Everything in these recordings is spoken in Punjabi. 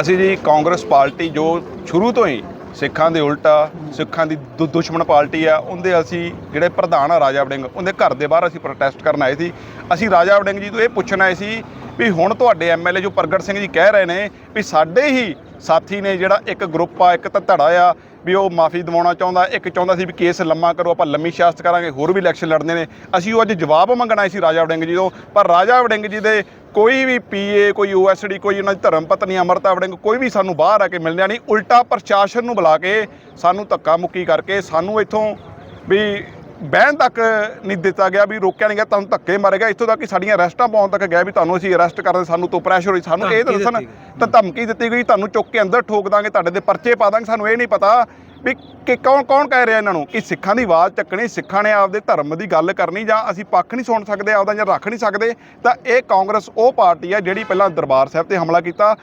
ਅਸੀਂ ਜੀ ਕਾਂਗਰਸ ਪਾਰਟੀ ਜੋ ਸ਼ੁਰੂ ਤੋਂ ਹੀ ਸਿੱਖਾਂ ਦੇ ਉਲਟਾ ਸਿੱਖਾਂ ਦੀ ਦੁ- ਦੁਸ਼ਮਣ ਪਾਰਟੀ ਆ, ਉਹਦੇ ਅਸੀਂ ਜਿਹੜੇ ਪ੍ਰਧਾਨ ਆ ਰਾਜਾ ਵੜਿੰਗ, ਉਹਦੇ ਘਰ ਦੇ ਬਾਹਰ ਅਸੀਂ ਪ੍ਰੋਟੈਸਟ ਕਰਨ ਆਏ ਸੀ। ਅਸੀਂ ਰਾਜਾ ਵੜਿੰਗ ਜੀ ਤੋਂ ਇਹ ਪੁੱਛਣ ਆਏ ਸੀ ਵੀ ਹੁਣ ਤੁਹਾਡੇ ਐਮਐਲਏ ਜੋ ਪ੍ਰਗਟ ਸਿੰਘ ਜੀ ਕਹਿ ਰਹੇ ਨੇ ਵੀ ਸਾਡੇ ਹੀ ਸਾਥੀ ਨੇ ਜਿਹੜਾ ਇੱਕ ਗਰੁੱਪ ਆ, ਇੱਕ ਤਾਂ ਧੜਾ ਆ, ਵੀ ਉਹ ਮਾਫੀ ਦਿਵਾਉਣਾ ਚਾਹੁੰਦਾ, ਇੱਕ ਚਾਹੁੰਦਾ ਸੀ ਵੀ ਕੇਸ ਲੰਮਾ ਕਰੋ, ਆਪਾਂ ਲੰਮੀ ਸਿਆਸਤ ਕਰਾਂਗੇ, ਹੋਰ ਵੀ ਇਲੈਕਸ਼ਨ ਲੜਨੇ ਨੇ। ਅਸੀਂ ਉਹ ਅੱਜ ਜਵਾਬ ਮੰਗਣਾ ਸੀ ਰਾਜਾ ਵੜਿੰਗ ਜੀ ਤੋਂ, ਪਰ ਰਾਜਾ ਵੜਿੰਗ ਜੀ ਦੇ ਕੋਈ ਵੀ ਪੀਏ ਕੋਈ ਓਐਸਡੀ ਕੋਈ ਉਹਨਾਂ ਦੀ ਧਰਮ ਪਤਨੀ ਅਮਰਤਾ ਵੜਿੰਗ, ਕੋਈ ਵੀ ਸਾਨੂੰ ਬਾਹਰ ਆ ਕੇ ਮਿਲਣਿਆ ਨਹੀਂ, ਉਲਟਾ ਪ੍ਰਸ਼ਾਸਨ ਨੂੰ ਬੁਲਾ ਕੇ ਸਾਨੂੰ ਧੱਕਾ ਮੁੱਕੀ ਕਰਕੇ ਸਾਨੂੰ ਇੱਥੋਂ ਵੀ ਬਹਿਣ ਤੱਕ ਨਹੀਂ ਦਿੱਤਾ ਗਿਆ ਵੀ ਰੋਕਿਆ ਨਹੀਂ ਗਿਆ ਤੁਹਾਨੂੰ ਧੱਕੇ ਮਾਰੇ ਗਿਆ ਇੱਥੋਂ ਤੱਕ ਕਿ ਸਾਡੀਆਂ ਅਰੈਸਟਾਂ ਪਾਉਣ ਤੱਕ ਗਿਆ ਵੀ ਤੁਹਾਨੂੰ ਅਸੀਂ ਅਰੈਸਟ ਕਰਦੇ ਸਾਨੂੰ ਤੋਂ ਪ੍ਰੈਸ਼ਰ ਹੋਈ ਸਾਨੂੰ ਇਹ ਦੱਸਣ ਤਾਂ ਧਮਕੀ ਦਿੱਤੀ ਗਈ ਤੁਹਾਨੂੰ ਚੁੱਕ ਕੇ ਅੰਦਰ ਠੋਕ ਦਾਂਗੇ ਤੁਹਾਡੇ ਦੇ ਪਰਚੇ ਪਾ ਦਾਂਗੇ ਸਾਨੂੰ ਇਹ ਨਹੀਂ ਪਤਾ ਵੀ ਕਿ ਕੌਣ ਕੌਣ ਕਹਿ ਰਿਹਾ ਇਹਨਾਂ ਨੂੰ। ਕਿ ਸਿੱਖਾਂ ਦੀ ਆਵਾਜ਼ ਚੱਕਣੀ ਸਿੱਖਾਂ ਨੇ ਆਪਦੇ ਧਰਮ ਦੀ ਗੱਲ ਕਰਨੀ ਜਾਂ ਅਸੀਂ ਪੱਖ ਨਹੀਂ ਸੁਣ ਸਕਦੇ ਆਪਦਾ ਜਾਂ ਰੱਖ ਨਹੀਂ ਸਕਦੇ ਤਾਂ ਇਹ ਕਾਂਗਰਸ ਉਹ ਪਾਰਟੀ ਹੈ ਜਿਹੜੀ ਪਹਿਲਾਂ ਦਰਬਾਰ ਸਾਹਿਬ ਤੇ ਹਮਲਾ ਕੀਤਾ।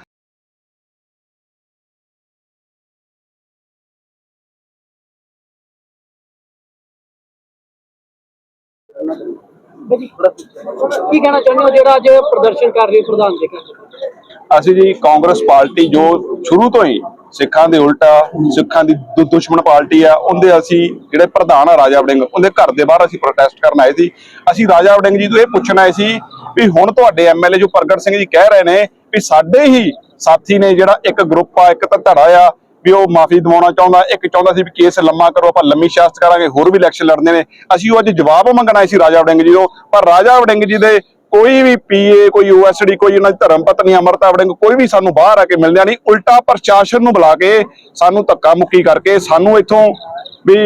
ਕੀ ਕਹਿਣਾ ਚਾਹੁੰਦੇ ਹੋ ਜਿਹੜਾ ਅੱਜ ਪ੍ਰਦਰਸ਼ਨ ਕਰ ਰਹੀ ਪ੍ਰਧਾਨ ਦੇ ਘਰ ਅਸੀਂ ਜੀ ਕਾਂਗਰਸ ਪਾਰਟੀ ਜੋ ਸ਼ੁਰੂ ਤੋਂ ਹੀ ਸਿੱਖਾਂ ਦੇ ਉਲਟਾ, ਸਿੱਖਾਂ ਦੀ ਦੁਸ਼ਮਣ ਪਾਰਟੀ ਆ, ਉਹਦੇ ਅਸੀਂ ਜਿਹੜੇ ਪ੍ਰਧਾਨ ਆ ਰਾਜਾ ਵੜਿੰਗ, ਉਹਦੇ ਘਰ ਦੇ ਬਾਹਰ ਅਸੀਂ ਪ੍ਰੋਟੈਸਟ ਕਰਨ ਆਏ ਸੀ। ਅਸੀਂ ਰਾਜਾ ਵੜਿੰਗ ਜੀ ਤੋਂ ਇਹ ਪੁੱਛਣ ਆਏ ਸੀ ਵੀ ਹੁਣ ਤੁਹਾਡੇ ਐਮਐਲਏ ਜੋ ਪ੍ਰਗਟ ਸਿੰਘ ਜੀ ਕਹਿ ਰਹੇ ਨੇ ਵੀ ਸਾਡੇ ਹੀ ਸਾਥੀ ਨੇ ਜਿਹੜਾ ਇੱਕ ਗਰੁੱਪ ਆ, ਇੱਕ ਤਾਂ ਧੜਾ ਆ ਵੀ ਉਹ ਮਾਫੀ ਦਿਵਾਉਣਾ ਚਾਹੁੰਦਾ ਇੱਕ ਚਾਹੁੰਦਾ ਸੀ ਵੀ ਕੇਸ ਲੰਮਾ ਕਰੋ ਆਪਾਂ ਲੰਮੀ ਸਿਆਸਤ ਕਰਾਂਗੇ ਹੋਰ ਵੀ ਇਲੈਕਸ਼ਨ ਲੜਨੇ ਨੇ ਅਸੀਂ ਉਹ ਅੱਜ ਜਵਾਬ ਮੰਗਣਾ ਸੀ ਰਾਜਾ ਵੜਿੰਗ ਜੀ ਤੋਂ ਪਰ ਰਾਜਾ ਵੜਿੰਗ ਜੀ ਦੇ ਕੋਈ ਵੀ ਪੀਏ ਕੋਈ ਓਐਸਡੀ ਕੋਈ ਉਹਨਾਂ ਦੀ ਧਰਮ ਪਤਨੀ ਅਮਰਤਾ ਵੜਿੰਗ ਕੋਈ ਵੀ ਸਾਨੂੰ ਬਾਹਰ ਆ ਕੇ ਮਿਲਣਿਆ ਨਹੀਂ ਉਲਟਾ ਪ੍ਰਸ਼ਾਸਨ ਨੂੰ ਬੁਲਾ ਕੇ ਸਾਨੂੰ ਧੱਕਾ ਮੁੱਕੀ ਕਰਕੇ ਸਾਨੂੰ ਇੱਥੋਂ ਵੀ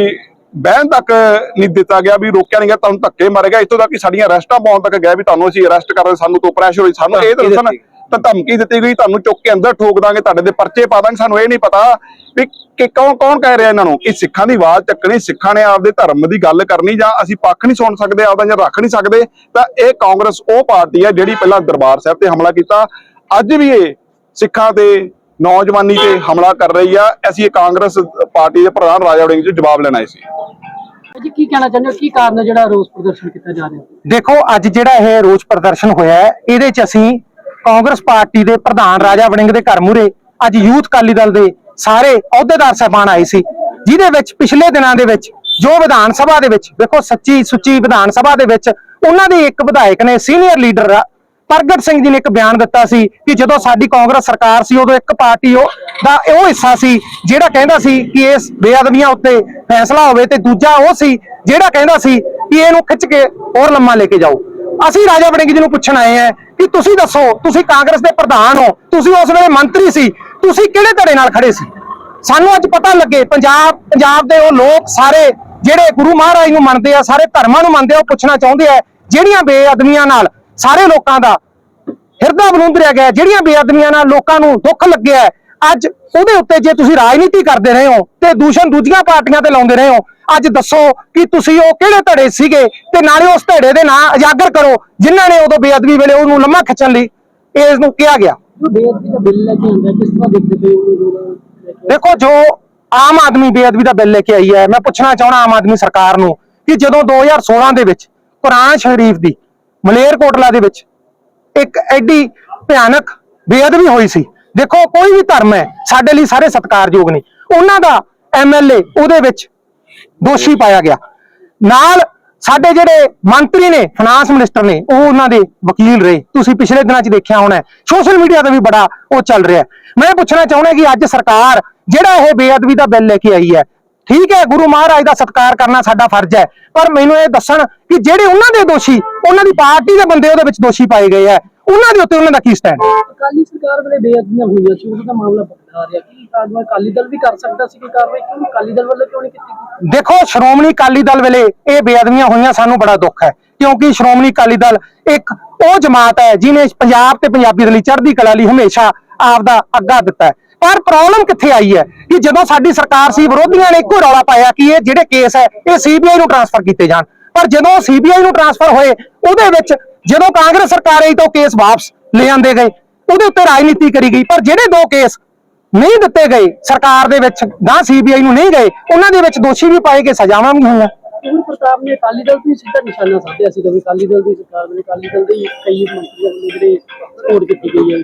ਬਹਿਣ ਤੱਕ ਨਹੀਂ ਦਿੱਤਾ ਗਿਆ ਵੀ ਰੋਕਿਆ ਨਹੀਂ ਗਿਆ ਤੁਹਾਨੂੰ ਧੱਕੇ ਮਾਰੇ ਗਿਆ ਇੱਥੋਂ ਤੱਕ ਕਿ ਸਾਡੀਆਂ ਅਰੈਸਟਾਂ ਪਾਉਣ ਤੱਕ ਗਿਆ ਵੀ ਤੁਹਾਨੂੰ ਅਸੀਂ ਅਰੈਸਟ ਕਰਦੇ ਸਾਨੂੰ ਤੋਂ ਪ੍ਰੈਸ਼ਰ ਹੋਈ ਸਾਨੂੰ ਇਹ ਦੱਸਣ। ਤਾਂ ਧਮਕੀ ਦਿੱਤੀ ਗਈ ਤੁਹਾਨੂੰ ਚੁੱਕ ਕੇ ਅੰਦਰ ਠੋਕ ਦਾਂਗੇ ਤੁਹਾਡੇ ਦੇ ਪਰਚੇ ਪਾ ਦਾਂਗੇ ਸਾਨੂੰ ਇਹ ਨਹੀਂ ਪਤਾ ਵੀ ਕਿ ਕੌਣ ਕੌਣ ਕਹਿ ਰਿਹਾ ਇਹਨਾਂ ਨੂੰ ਕਿ ਸਿੱਖਾਂ ਦੀ ਆਵਾਜ਼ ਚੱਕਣੀ ਸਿੱਖਾਂ ਨੇ ਆਪਦੇ ਧਰਮ ਦੀ ਗੱਲ ਕਰਨੀ ਜਾਂ ਅਸੀਂ ਪੱਖ ਨਹੀਂ ਸੁਣ ਸਕਦੇ ਆਪਦਾ ਜਾਂ ਰੱਖ ਨਹੀਂ ਸਕਦੇ ਤਾਂ ਇਹ ਕਾਂਗਰਸ ਉਹ ਪਾਰਟੀ ਹੈ ਜਿਹੜੀ ਪਹਿਲਾਂ ਦਰਬਾਰ ਸਾਹਿਬ ਤੇ ਹਮਲਾ ਕੀਤਾ। ਅੱਜ ਵੀ ਇਹ ਸਿੱਖਾਂ ਤੇ ਨੌਜਵਾਨੀ ਤੇ ਹਮਲਾ ਕਰ ਰਹੀ ਆ। ਅਸੀਂ ਇਹ ਕਾਂਗਰਸ ਪਾਰਟੀ ਦੇ ਪ੍ਰਧਾਨ ਰਾਜਾ ਵੜਿੰਗ ਜੀ ਜਵਾਬ ਲੈਣਾ ਸੀ। ਜੀ ਕੀ ਕਹਿਣਾ ਚਾਹੁੰਦੇ ਹੋ? ਕੀ ਕਾਰਨ ਹੈ ਜਿਹੜਾ ਰੋਸ ਪ੍ਰਦਰਸ਼ਨ ਕੀਤਾ ਜਾ ਰਿਹਾ? ਦੇਖੋ ਅੱਜ ਜਿਹੜਾ ਇਹ ਰੋਸ ਪ੍ਰਦਰਸ਼ਨ ਹੋਇਆ ਹੈ ਇਹਦੇ ਚ ਅਸੀਂ ਕਾਂਗਰਸ ਪਾਰਟੀ ਦੇ ਪ੍ਰਧਾਨ ਰਾਜਾ ਵੜਿੰਗ ਦੇ ਘਰ ਮੂਰੇ ਅੱਜ ਯੂਥ ਅਕਾਲੀ ਦਲ ਦੇ ਸਾਰੇ ਅਹੁਦੇਦਾਰ ਸਾਹਿਬਾਨ ਆਏ ਸੀ। ਜਿਹਦੇ ਵਿੱਚ ਪਿਛਲੇ ਦਿਨਾਂ ਦੇ ਵਿੱਚ ਜੋ ਵਿਧਾਨ ਸਭਾ ਦੇ ਵਿੱਚ ਦੇਖੋ ਸੱਚੀ ਸੁੱਚੀ ਵਿਧਾਨ ਸਭਾ ਦੇ ਵਿੱਚ ਉਹਨਾਂ ਦੇ ਇੱਕ ਵਿਧਾਇਕ ਨੇ ਸੀਨੀਅਰ ਲੀਡਰ ਪ੍ਰਗਟ ਸਿੰਘ ਜੀ ਨੇ ਇੱਕ ਬਿਆਨ ਦਿੱਤਾ ਸੀ ਕਿ ਜਦੋਂ ਸਾਡੀ ਕਾਂਗਰਸ ਸਰਕਾਰ ਸੀ, ਉਦੋਂ ਇੱਕ ਪਾਰਟੀ ਉਹ ਦਾ ਉਹ ਹਿੱਸਾ ਸੀ ਜਿਹੜਾ ਕਹਿੰਦਾ ਸੀ ਕਿ ਇਸ ਬੇਅਦਬੀਆਂ ਉੱਤੇ ਫੈਸਲਾ ਹੋਵੇ ਤੇ ਦੂਜਾ ਉਹ ਸੀ ਜਿਹੜਾ ਕਹਿੰਦਾ ਸੀ ਕਿ ਇਹਨੂੰ ਖਿੱਚ ਕੇ ਹੋਰ ਲੰਮਾ ਲੈ ਕੇ ਜਾਓ। ਅਸੀਂ ਰਾਜਾ ਵੜਿੰਗ ਜੀ ਨੂੰ ਪੁੱਛਣ ਆਏ ਆ ਕਿ ਤੁਸੀਂ ਦੱਸੋ, ਤੁਸੀਂ ਕਾਂਗਰਸ ਦੇ ਪ੍ਰਧਾਨ ਹੋ, ਤੁਸੀਂ ਉਸ ਵੇਲੇ ਮੰਤਰੀ ਸੀ, ਤੁਸੀਂ ਕਿਹੜੇ ਧੜੇ ਨਾਲ ਖੜੇ ਸੀ? ਸਾਨੂੰ ਅੱਜ ਪਤਾ ਲੱਗੇ, ਪੰਜਾਬ ਪੰਜਾਬ ਦੇ ਉਹ ਲੋਕ ਸਾਰੇ ਜਿਹੜੇ ਗੁਰੂ ਮਹਾਰਾਜ ਨੂੰ ਮੰਨਦੇ ਆ, ਸਾਰੇ ਧਰਮਾਂ ਨੂੰ ਮੰਨਦੇ ਆ, ਉਹ ਪੁੱਛਣਾ ਚਾਹੁੰਦੇ ਆ, ਜਿਹੜੀਆਂ ਬੇਅਦਮੀਆਂ ਨਾਲ ਸਾਰੇ ਲੋਕਾਂ ਦਾ ਹਿਰਦਾ ਬਲੂੰਦਰਿਆ ਗਿਆ, ਜਿਹੜੀਆਂ ਬੇਅਦਮੀਆਂ ਨਾਲ ਲੋਕਾਂ ਨੂੰ ਦੁੱਖ ਲੱਗਿਆ, ਅੱਜ ਉਹਦੇ ਉੱਤੇ ਜੇ ਤੁਸੀਂ ਰਾਜਨੀਤੀ ਕਰਦੇ ਰਹੇ ਹੋ ਤੇ ਦੂਸ਼ਣ ਦੂਜੀਆਂ ਪਾਰਟੀਆਂ ਤੇ ਲਾਉਂਦੇ ਰਹੇ ਹੋ ਅੱਜ ਦੱਸੋ ਕਿ ਤੁਸੀਂ ਉਹ ਕਿਹੜੇ ਧੜੇ ਸੀਗੇ ਤੇ ਨਾਲੇ ਉਸ ਧੜੇ ਦੇ ਨਾਂ ਉਜਾਗਰ ਕਰੋ ਜਿਨ੍ਹਾਂ ਨੇ ਉਦੋਂ ਬੇਅਦਬੀ ਵੇਲੇ ਉਹਨੂੰ ਲੰਮਾ ਖਿੱਚਣ ਲਈ ਇਸ ਨੂੰ ਕਿਹਾ ਗਿਆ ਜੋ ਬੇਅਦਬੀ ਦਾ ਬਿੱਲ ਲੈ ਕੇ ਆਂਦਾ ਕਿਸ ਤਰ੍ਹਾਂ ਦੇਖਦੇ ਪਏ ਹੋ ਉਹਨੂੰ ਲੈ ਕੇ? ਦੇਖੋ ਜੋ ਆਮ ਆਦਮੀ ਬੇਅਦਬੀ ਦਾ ਬਿੱਲ ਲੈ ਕੇ ਆਈ ਹੈ ਮੈਂ ਪੁੱਛਣਾ ਚਾਹਣਾ ਆਮ ਆਦਮੀ ਸਰਕਾਰ ਨੂੰ ਕਿ ਜਦੋਂ 2016 ਦੇ ਵਿੱਚ ਕੁਰਾਨ ਸ਼ਰੀਫ ਦੀ ਮਲੇਰਕੋਟਲਾ ਦੇ ਵਿੱਚ ਇੱਕ ਐਡੀ ਭਿਆਨਕ ਬੇਅਦਬੀ ਹੋਈ ਸੀ ਦੇਖੋ ਕੋਈ ਵੀ ਧਰਮ ਹੈ ਸਾਡੇ ਲਈ ਸਾਰੇ ਸਤਿਕਾਰਯੋਗ ਨੇ ਉਹਨਾਂ ਦਾ ਐਮਐਲਏ ਉਹਦੇ ਵਿੱਚ ਦੋਸ਼ੀ ਪਾਇਆ ਗਿਆ। ਨਾਲ ਸਾਡੇ ਜਿਹੜੇ ਮੰਤਰੀ ਨੇ ਫਾਈਨਾਂਸ ਮਿਨਿਸਟਰ ਨੇ, ਉਹ ਉਹਨਾਂ ਦੇ ਵਕੀਲ ਰਹੇ। ਤੁਸੀਂ ਪਿਛਲੇ ਦਿਨਾਂ 'ਚ ਦੇਖਿਆ ਹੋਣਾ ਸੋਸ਼ਲ ਮੀਡੀਆ ਤੇ ਵੀ ਬੜਾ ਉਹ ਚੱਲ ਰਿਹਾ ਮੈਂ ਪੁੱਛਣਾ ਚਾਹੁੰਦਾ ਕਿ ਅੱਜ ਸਰਕਾਰ ਜਿਹੜਾ ਇਹ ਬੇਅਦਬੀ ਦਾ ਬਿੱਲ ਲੈ ਕੇ ਆਈ ਹੈ, ਠੀਕ ਹੈ, ਗੁਰੂ ਮਹਾਰਾਜ ਦਾ ਸਤਿਕਾਰ ਕਰਨਾ ਸਾਡਾ ਫਰਜ਼ ਹੈ, ਪਰ ਮੈਨੂੰ ਇਹ ਦੱਸਣ ਕਿ ਜਿਹੜੇ ਉਹਨਾਂ ਦੇ ਦੋਸ਼ੀ, ਉਹਨਾਂ ਦੀ ਪਾਰਟੀ ਦੇ ਬੰਦੇ ਉਹਦੇ ਵਿੱਚ ਦੋਸ਼ੀ ਪਾਏ ਗਏ ਹੈ। ਉਹਨਾਂ ਦੇ ਉੱਤੇ ਉਹਨਾਂ ਦਾ ਕੀ ਸਟੈਂਡ ਅਕਾਲੀ ਸਰਕਾਰ ਵੇਲੇ ਬੇਅਦਬੀਆਂ ਹੋਈਆਂ ਸੀ ਉਹਦਾ ਮਾਮਲਾ ਪਕੜਾ ਰਿਹਾ। ਕਿ ਆਦਮੀ ਅਕਾਲੀ ਦਲ ਵੀ ਕਰ ਸਕਦਾ ਸੀ ਕਿ ਕਾਰਵਾਈ ਕਿਉਂ ਅਕਾਲੀ ਦਲ ਵੱਲੋਂ ਕਿਉਂ ਨਹੀਂ ਕੀਤੀ? ਦੇਖੋ ਸ਼੍ਰੋਮਣੀ ਅਕਾਲੀ ਦਲ ਵੇਲੇ ਇਹ ਬੇਅਦਬੀਆਂ ਹੋਈਆਂ ਸਾਨੂੰ ਬੜਾ ਦੁੱਖ ਹੈ ਕਿਉਂਕਿ ਸ਼੍ਰੋਮਣੀ ਅਕਾਲੀ ਦਲ ਇੱਕ ਉਹ ਜਮਾਤ ਹੈ ਜਿਹਨੇ ਪੰਜਾਬ ਤੇ ਪੰਜਾਬੀ ਦੇ ਲਈ ਚੜ੍ਹਦੀ ਕਲਾ ਲਈ ਹਮੇਸ਼ਾ ਆਪਦਾ ਅੱਗਾ ਦਿੱਤਾ ਹੈ। ਪਰ ਪ੍ਰੋਬਲਮ ਕਿੱਥੇ ਆਈ ਹੈ? ਕਿ ਜਦੋਂ ਸਾਡੀ ਸਰਕਾਰ ਸੀ ਵਿਰੋਧੀਆਂ ਨੇ ਇੱਕੋ ਰੌਲਾ ਪਾਇਆ ਕਿ ਇਹ ਜਿਹੜੇ ਕੇਸ ਹੈ ਇਹ ਸੀਬੀਆਈ ਨੂੰ ਟ੍ਰਾਂਸਫਰ ਕੀਤੇ ਜਾਣ। ਪਰ ਜਦੋਂ ਸੀਬੀਆਈ ਨੂੰ ਟ੍ਰਾਂਸਫਰ ਹੋਏ ਉਹਦੇ ਵਿੱਚ ਜਦੋਂ ਕਾਂਗਰਸ ਸਰਕਾਰ ਤਾਂ ਕੇਸ ਵਾਪਸ ਲੈ ਆਂਦੇ ਗਏ ਉਹਦੇ ਉੱਤੇ ਰਾਜਨੀਤੀ ਕਰੀ ਗਈ ਪਰ ਜਿਹੜੇ ਦੋ ਕੇਸ ਨਹੀਂ ਦਿੱਤੇ ਗਏ ਸਰਕਾਰ ਦੇ ਵਿੱਚ ਗਾਂ ਸੀਬੀਆਈ ਨੂੰ ਨਹੀਂ ਗਏ ਉਹਨਾਂ ਦੇ ਵਿੱਚ ਦੋਸ਼ੀ ਵੀ ਪਾਏ ਗਏ ਸਜ਼ਾਵਾਂ ਵੀ ਹੋਈਆਂ। ਪੂਰਨ ਪ੍ਰਤਾਪ ਨੇ ਅਕਾਲੀ ਦਲ ਤੋਂ ਹੀ ਸਿੱਧਾ ਨਿਸ਼ਾਨਾ ਸਾਧਿਆ ਸੀ ਕਿ ਅਕਾਲੀ ਦਲ ਦੀ ਸਰਕਾਰ ਨੇ ਅਕਾਲੀ ਦਲ ਦੇ ਹੀ ਕਈ ਮੰਤਰੀਆਂ ਨੂੰ ਜਿਹੜੇ ਸਪੋਰਟ ਕੀਤੀ ਗਈ ਹੈ।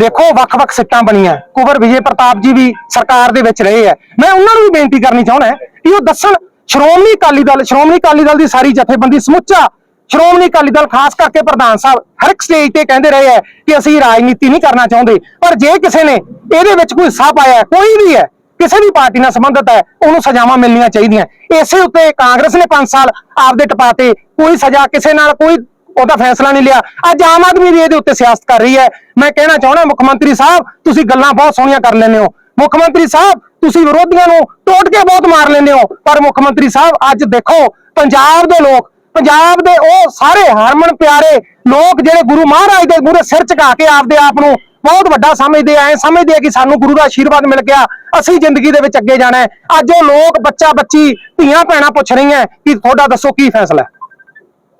ਦੇਖੋ ਵੱਖ-ਵੱਖ ਸਿੱਟਾਂ ਬਣੀਆਂ ਕੁਵਰ ਵਿਜੇ ਪ੍ਰਤਾਪ ਜੀ ਵੀ ਸਰਕਾਰ ਦੇ ਵਿੱਚ ਰਹੇ ਹੈ। ਮੈਂ ਉਹਨਾਂ ਨੂੰ ਵੀ ਬੇਨਤੀ ਕਰਨੀ ਚਾਹੁੰਦਾ ਕਿ ਉਹ ਦੱਸਣ ਸ਼੍ਰੋਮਣੀ ਅਕਾਲੀ ਦਲ ਸ਼੍ਰੋਮਣੀ ਅਕਾਲੀ ਦਲ ਦੀ ਸਾਰੀ ਜਥੇਬੰਦੀ ਸਮੁੱਚਾ ਸ਼੍ਰੋਮਣੀ ਅਕਾਲੀ ਦਲ ਖਾਸ ਕਰਕੇ ਪ੍ਰਧਾਨ ਸਾਹਿਬ ਹਰ ਇੱਕ ਸਟੇਜ ਤੇ ਕਹਿੰਦੇ ਰਹੇ ਹੈ ਕਿ ਅਸੀਂ ਰਾਜਨੀਤੀ ਨਹੀਂ ਕਰਨਾ ਚਾਹੁੰਦੇ। ਪਰ ਜੇ ਕਿਸੇ ਨੇ ਇਹਦੇ ਵਿੱਚ ਕੋਈ ਹਿੱਸਾ ਪਾਇਆ ਕੋਈ ਵੀ ਹੈ, ਕਿਸੇ ਵੀ ਪਾਰਟੀ ਨਾਲ ਸੰਬੰਧਿਤ ਹੈ, ਉਹਨੂੰ ਸਜ਼ਾਵਾਂ ਮਿਲਣੀਆਂ ਚਾਹੀਦੀਆਂ। ਇਸੇ ਉੱਤੇ ਕਾਂਗਰਸ ਨੇ 5 ਸਾਲ ਆਪਦੇ ਟਪਾਤੇ, ਕੋਈ ਸਜ਼ਾ ਕਿਸੇ ਨਾਲ, ਕੋਈ ਉਹਦਾ ਫੈਸਲਾ ਨਹੀਂ ਲਿਆ। ਅੱਜ ਆਮ ਆਦਮੀ ਵੀ ਇਹਦੇ ਉੱਤੇ ਸਿਆਸਤ ਕਰ ਰਹੀ ਹੈ। ਮੈਂ ਕਹਿਣਾ ਚਾਹੁੰਦਾ, ਮੁੱਖ ਮੰਤਰੀ ਸਾਹਿਬ, ਤੁਸੀਂ ਗੱਲਾਂ ਬਹੁਤ ਸੋਹਣੀਆਂ ਕਰ ਲੈਂਦੇ ਹੋ। ਮੁੱਖ ਮੰਤਰੀ ਸਾਹਿਬ, ਤੁਸੀਂ ਵਿਰੋਧੀਆਂ ਨੂੰ ਟੋਟ ਕੇ ਬਹੁਤ ਮਾਰ ਲੈਂਦੇ ਹੋ। ਪਰ ਮੁੱਖ ਮੰਤਰੀ ਸਾਹਿਬ, ਅੱਜ ਦੇਖੋ, ਪੰਜਾਬ ਦੇ ਲੋਕ ਪੰਜਾਬ ਦੇ ਉਹ ਸਾਰੇ ਹਰਮਨ ਪਿਆਰੇ ਲੋਕ ਜਿਹੜੇ ਗੁਰੂ ਮਹਾਰਾਜ ਦੇ ਮੂਹਰੇ ਸਿਰ ਝੁਕਾ ਕੇ ਆਪਦੇ ਆਪ ਨੂੰ ਬਹੁਤ ਵੱਡਾ ਸਮਝਦੇ ਆ ਐ ਸਮਝਦੇ ਆ ਕਿ ਸਾਨੂੰ ਗੁਰੂ ਦਾ ਆਸ਼ੀਰਵਾਦ ਮਿਲ ਗਿਆ ਅਸੀਂ ਜ਼ਿੰਦਗੀ ਦੇ ਵਿੱਚ ਅੱਗੇ ਜਾਣਾ ਹੈ। ਅੱਜ ਉਹ ਲੋਕ ਬੱਚਾ ਬੱਚੀ ਧੀਆਂ ਭੈਣਾਂ ਪੁੱਛ ਰਹੀਆਂ ਕਿ ਤੁਹਾਡਾ ਦੱਸੋ ਕੀ ਫੈਸਲਾ ਹੈ?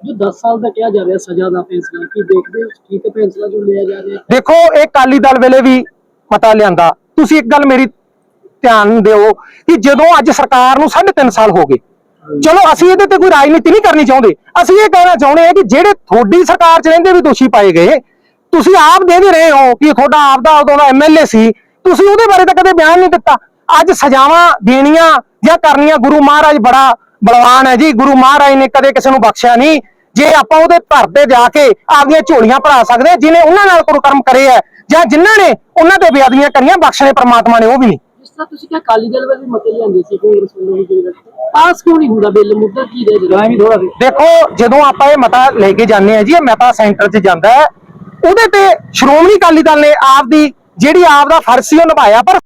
ਜੋ 10 ਸਾਲ ਦਾ ਕਿਹਾ ਜਾ ਰਿਹਾ ਸਜ਼ਾ ਦਾ ਫੈਸਲਾ ਕੀ ਦੇਖਦੇ ਹੋ? ਠੀਕ ਹੈ ਫੈਸਲਾ ਜੋ ਲਿਆ ਜਾ ਰਿਹਾ? ਦੇਖੋ ਇਹ ਕਾਲੀ ਦਲ ਵੇਲੇ ਵੀ ਮਤਾ ਲਿਆਂਦਾ। ਤੁਸੀਂ ਇੱਕ ਗੱਲ ਮੇਰੀ ਧਿਆਨ ਦਿਓ ਕਿ ਜਦੋਂ ਅੱਜ ਸਰਕਾਰ ਨੂੰ 3.5 ਸਾਲ ਹੋ ਗਏ ਚਲੋ ਅਸੀਂ ਇਹਦੇ ਤੇ ਕੋਈ ਰਾਜਨੀਤੀ ਨਹੀਂ ਕਰਨੀ ਚਾਹੁੰਦੇ। ਅਸੀਂ ਇਹ ਕਹਿਣਾ ਚਾਹੁੰਦੇ ਹਾਂ ਕਿ ਜਿਹੜੇ ਤੁਹਾਡੀ ਸਰਕਾਰ 'ਚ ਰਹਿੰਦੇ ਵੀ ਦੋਸ਼ੀ ਪਾਏ ਗਏ ਤੁਸੀਂ ਆਪ ਦੇ ਰਹੇ ਹੋ ਕਿ ਤੁਹਾਡਾ ਆਪ ਦਾ ਉਦੋਂ ਦਾ ਐਮਐਲਏ ਸੀ ਤੁਸੀਂ ਉਹਦੇ ਬਾਰੇ ਤਾਂ ਕਦੇ ਬਿਆਨ ਨਹੀਂ ਦਿੱਤਾ। ਅੱਜ ਸਜ਼ਾਵਾਂ ਦੇਣੀਆਂ ਜਾਂ ਕਰਨੀਆਂ ਗੁਰੂ ਮਹਾਰਾਜ ਬੜਾ ਬਲਵਾਨ ਹੈ ਜੀ। ਗੁਰੂ ਮਹਾਰਾਜ ਨੇ ਕਦੇ ਕਿਸੇ ਨੂੰ ਬਖਸ਼ਿਆ ਨਹੀਂ। ਜੇ ਆਪਾਂ ਉਹਦੇ ਘਰ ਤੇ ਜਾ ਕੇ ਆਪਦੀਆਂ ਝੋਲੀਆਂ ਭਰਾ ਸਕਦੇ ਹਾਂ, ਜਿਹਨੇ ਉਹਨਾਂ ਨਾਲ ਕੋਈ ਕਰਮ ਕਰੇ ਹੈ ਜਾਂ ਜਿਨ੍ਹਾਂ ਨੇ ਉਹਨਾਂ ਤੇ ਬੇਅਦਬੀਆਂ ਕਰੀਆਂ ਬਖਸ਼ਣੇ ਪ੍ਰਮਾਤਮਾ ਨੇ ਉਹ ਵੀ ਨਹੀਂ। ਤਰ੍ਹਾਂ ਤੁਸੀਂ ਕਿਹਾ ਅਕਾਲੀ ਦਲ ਵੱਲ ਵੀ ਮਤੇ ਲਿਆਂਦੇ ਸੀ ਕਾਂਗਰਸ ਵੱਲੋਂ ਵੀ ਜਿਹੜੇ ਪਾਸ ਕਿਉਂ ਨਹੀਂ ਹੁੰਦਾ ਬਿੱਲ? ਮੁੱਦਾ ਕੀ ਰਹਿ ਜਿਹੜਾ ਵੀ ਥੋੜਾ ਦੇਖੋ, ਜਦੋਂ ਆਪਾਂ ਇਹ ਮਤਾ ਲੈ ਕੇ ਜਾਂਦੇ ਆ ਜੀ, ਇਹ ਮਤਾ ਸੈਂਟਰ 'ਚ ਜਾਂਦਾ ਹੈ। ਉਹਦੇ ਤੇ ਸ਼੍ਰੋਮਣੀ ਅਕਾਲੀ ਦਲ ਨੇ ਆਪ ਦੀ ਜਿਹੜੀ ਆਪ ਦਾ ਫਰਜ਼ ਸੀ ਉਹ ਨਿਭਾਇਆ, ਪਰ